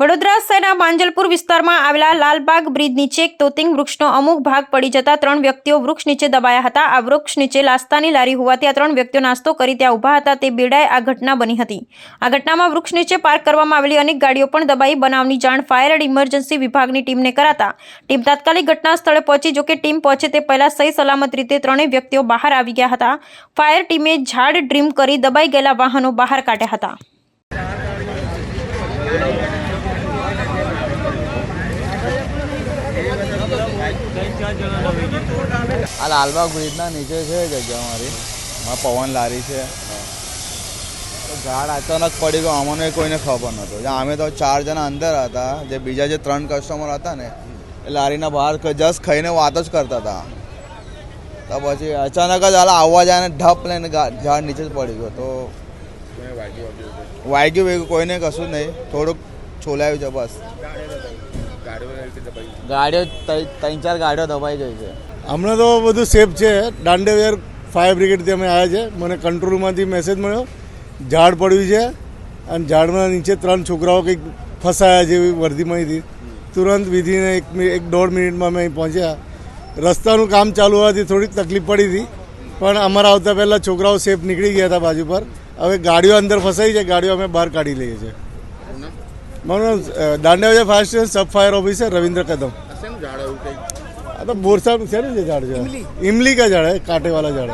વડોદરા શહેરના માંજલપુર વિસ્તારમાં આવેલા લાલબાગ બ્રિજ નીચે એક તોતિંગ વૃક્ષનો અમુક ભાગ પડી જતા ત્રણ વ્યક્તિઓ વૃક્ષ નીચે દબાયા હતા. આ વૃક્ષ નીચે લાસ્તાની લારી હોવાથી આ ત્રણ વ્યક્તિઓ નાસ્તો કરી ત્યાં ઊભા હતા. તે બેડાએ આ ઘટના બની હતી. આ ઘટનામાં વૃક્ષ નીચે પાર્ક કરવામાં આવેલી અનેક ગાડીઓ પણ દબાઈ. બનાવની જાણ ફાયર એન્ડ ઇમરજન્સી વિભાગની ટીમને કરાતા ટીમ તાત્કાલિક ઘટના સ્થળે પહોંચી. જોકે ટીમ પહોંચે તે પહેલાં સહી સલામત રીતે ત્રણેય વ્યક્તિઓ બહાર આવી ગયા હતા. ફાયર ટીમે ઝાડ ડ્રીમ કરી દબાઈ ગયેલા વાહનો બહાર કાઢ્યા હતા. આ લાલબાગ બ્રિજના નીચે છે જગ્યા મારી મારા પવન લારી છે. ઝાડ અચાનક પડી ગયો અમને કોઈને ખબર નહોતો. અમે તો ચાર જણા અંદર હતા, જે બીજા જે ત્રણ કસ્ટમર હતા ને, એ લારીના બહાર જસ્ટ ખાઈને વાત જ કરતા હતા. તો પછી અચાનક જ હાલ આવવા જાય ઢપ લઈને ઝાડ નીચે જ પડી ગયો. તો વાગ્યું વાગ્યું, કોઈને કશું નહીં. થોડુંક છોલાયું છે બસ. ગાડીઓ ત્રણ ચાર ગાડીઓ દબાઈ ગઈ છે. હમણાં તો બધું સેફ છે. દાંડેવેર ફાયર બ્રિગેડથી અમે આવ્યા છે. મને કંટ્રોલમાંથી મેસેજ મળ્યો. ઝાડ પડ્યું છે અને ઝાડમાં નીચે ત્રણ છોકરાઓ કંઈક ફસાયા જેવી વર્ધીમાંથી તુરંત વિધિને એક એક દોઢ મિનિટમાં અમે અહીં પહોંચ્યા. રસ્તાનું કામ ચાલુ હોવાથી થોડીક તકલીફ પડી હતી. પણ અમારા આવતા પહેલાં છોકરાઓ સેફ નીકળી ગયા હતા બાજુ પર. હવે ગાડીઓ અંદર ફસાઈ છે. ગાડીઓ અમે બહાર કાઢી લઈએ છીએ. મારું dandiya fast station sub fire officer Ravindra Kadam. આ તો બોરસા શેનું છે ઝાડ છે? ઇમલી. કા ઝાડ હે? કાંટેવાળા ઝાડ